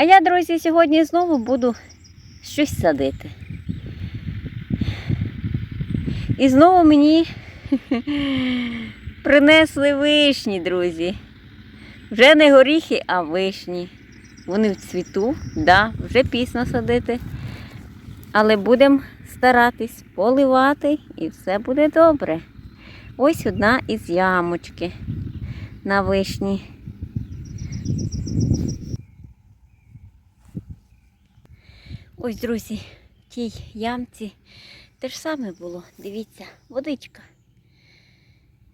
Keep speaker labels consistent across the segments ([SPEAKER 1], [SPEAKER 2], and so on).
[SPEAKER 1] А я, друзі, сьогодні знову буду щось садити. І знову мені принесли вишні, друзі. Вже не горіхи, а вишні. Вони в цвіту, да, вже пізно садити. Але будемо старатись поливати і все буде добре. Ось одна із ямочки на вишні. Ось, друзі, в тій ямці те ж саме було. Дивіться, водичка.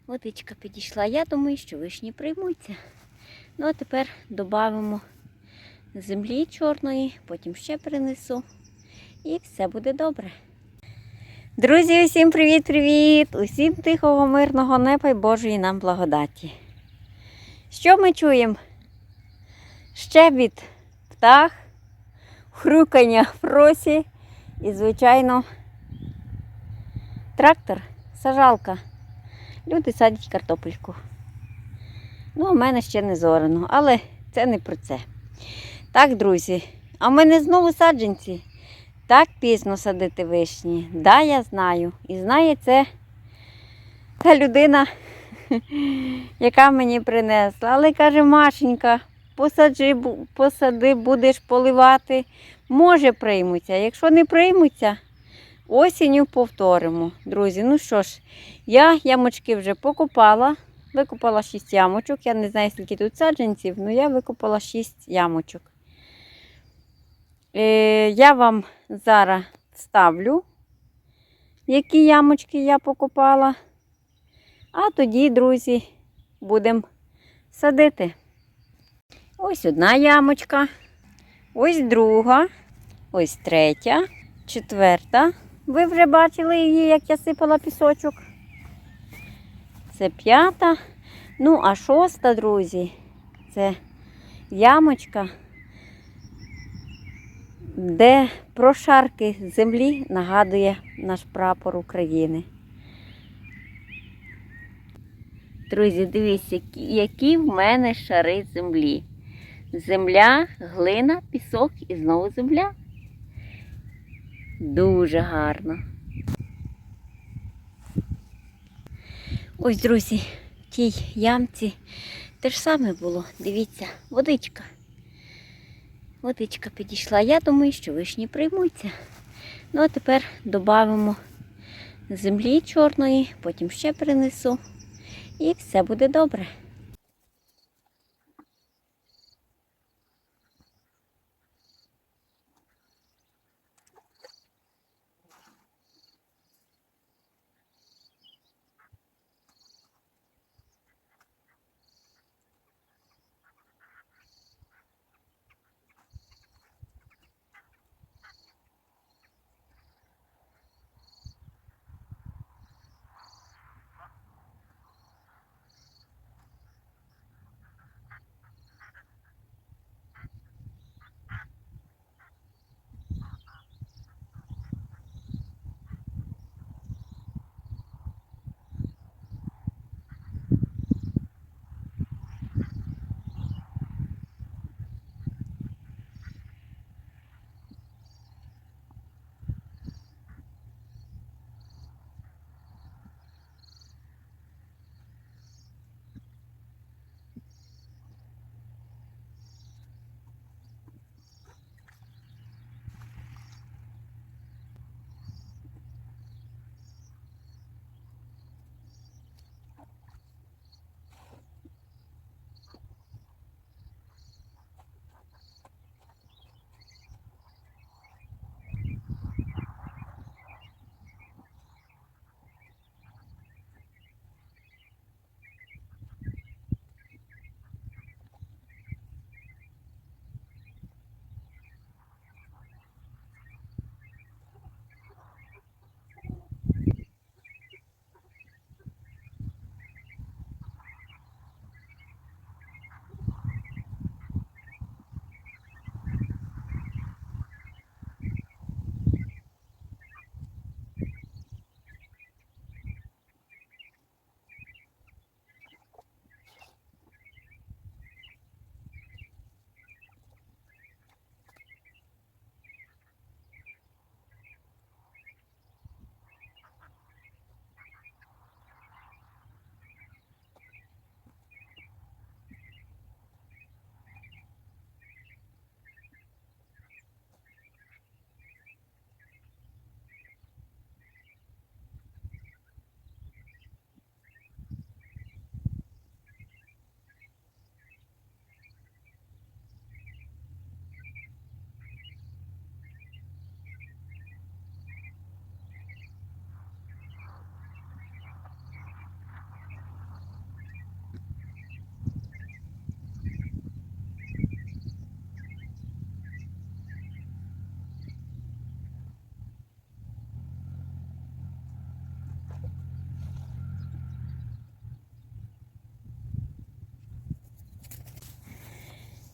[SPEAKER 1] Водичка підійшла. Я думаю, що вишні приймуться. Ну, а тепер додамо землі чорної, потім ще принесу. І все буде добре. Друзі, усім привіт-привіт! Усім тихого, мирного неба і Божої нам благодаті. Що ми чуємо? Щебіт птах, хрюкання в просі і, звичайно, трактор, сажалка. Люди садять картопельку. Ну, у мене ще не зорано, але це не про це. Так, друзі, а в мене знову саджанці. Так пізно садити вишні. Да, я знаю. І знає це та людина, яка мені принесла. Але каже, Машенька, посаджи, посади, будеш поливати. Може приймуться. Якщо не приймуться, осінню повторимо. Друзі, ну що ж, я ямочки вже покупала. Викопала 6 ямочок. Я не знаю, скільки тут саджанців, але я викопала 6 ямочок. Е, я вам зараз вставлю, які ямочки я покупала. А тоді, друзі, будемо садити. Ось одна ямочка, ось друга, ось третя, четверта. Ви вже бачили її, як я сипала пісочок. Це п'ята. Ну, а шоста, друзі, це ямочка де прошарки землі нагадує наш прапор України. Друзі, дивіться, які, в мене шари землі. Земля, глина, пісок і знову земля. Дуже гарно. Ось, друзі, в тій ямці те ж саме було. Дивіться, водичка. Водичка підійшла. Я думаю, що вишні приймуться. Ну, а тепер додамо землі чорної, потім ще принесу. І все буде добре.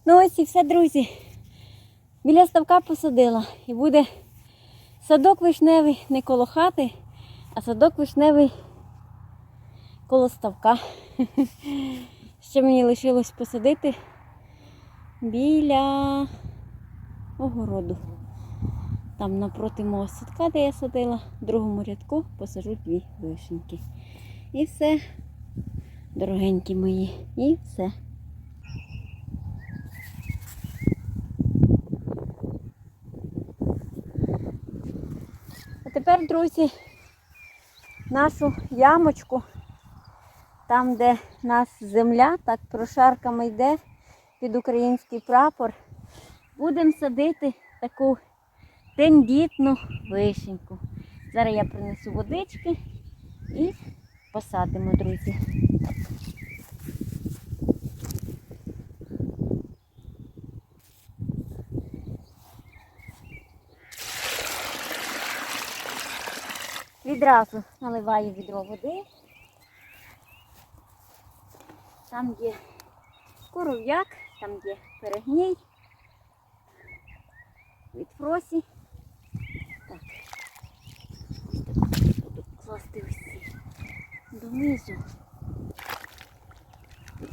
[SPEAKER 1] Ну ось і все, друзі. Біля ставка посадила. І буде садок вишневий не коло хати, а садок вишневий коло ставка. Ще мені лишилось посадити біля огороду. Там напроти мого садка, де я садила, в другому рядку посажу дві вишеньки. І все, дорогенькі мої, і все. Тепер, друзі, нашу ямочку, там, де нас земля, так прошарками йде під український прапор, будемо садити таку тендітну вишеньку. Зараз я принесу водички і посадимо, друзі. Відразу наливаю відро води. Там є коров'як, там є перегній від фросі. Так. Буду класти ці донизу.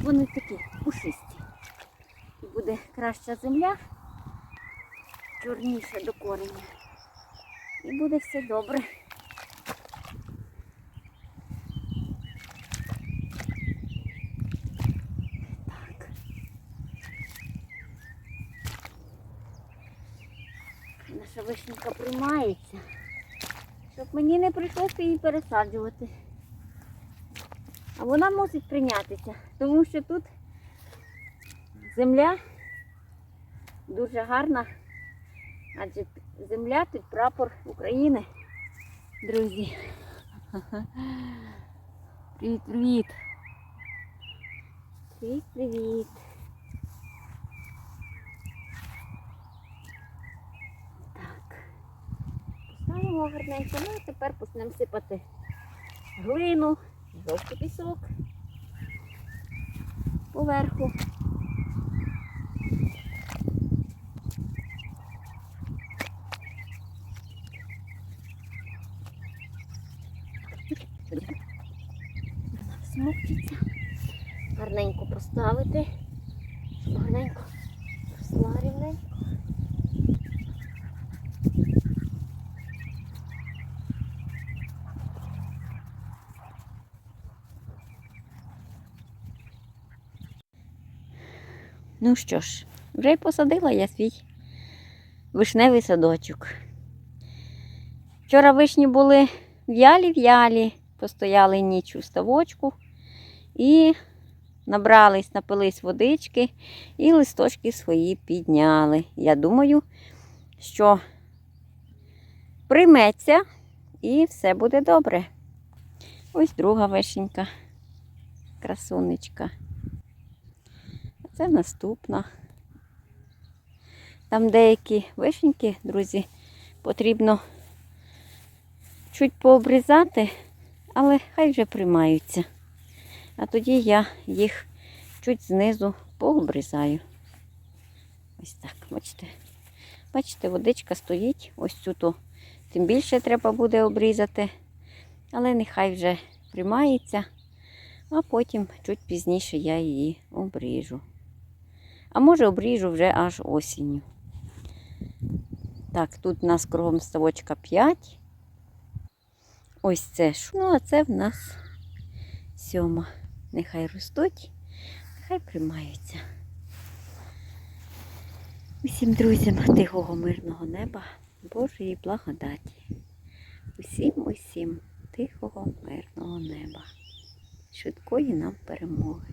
[SPEAKER 1] Вони такі пушисті. І буде краща земля, чорніша до кореня. І буде все добре. Так. Наша вишенька приймається, щоб мені не прийшлося її пересаджувати. А вона мусить прийнятися, тому що тут земля дуже гарна, адже земля тут прапор України, друзі. Привіт, привіт. Поставимо гарненько. Ну і тепер почнемо сипати глину, жовтий пісок поверху. Смокчиться. Гарненько поставити. щоб Гарненько Ну що ж, вже й посадила я свій вишневий садочок. Вчора вишні були в'ялі-в'ялі, постояли ніч у ставочку і набрались, напились водички і листочки свої підняли. Я думаю, що прийметься і все буде добре. Ось друга вишенька, красунечка. Це наступна. Там деякі вишеньки, друзі, потрібно чуть пообрізати, але хай вже приймаються. А тоді я їх чуть знизу пообрізаю. Ось так, бачите. Бачите, водичка стоїть, ось цю тим більше треба буде обрізати, але нехай вже приймається, а потім чуть пізніше я її обріжу. А може обріжу вже аж осінню. Так, тут у нас кругом ставочка 5. Ось це ж. Ну, а це в нас сьома. Нехай ростуть, нехай приймаються. Усім друзям тихого мирного неба, Божої благодаті. Усім, усім тихого мирного неба. Швидкої нам перемоги.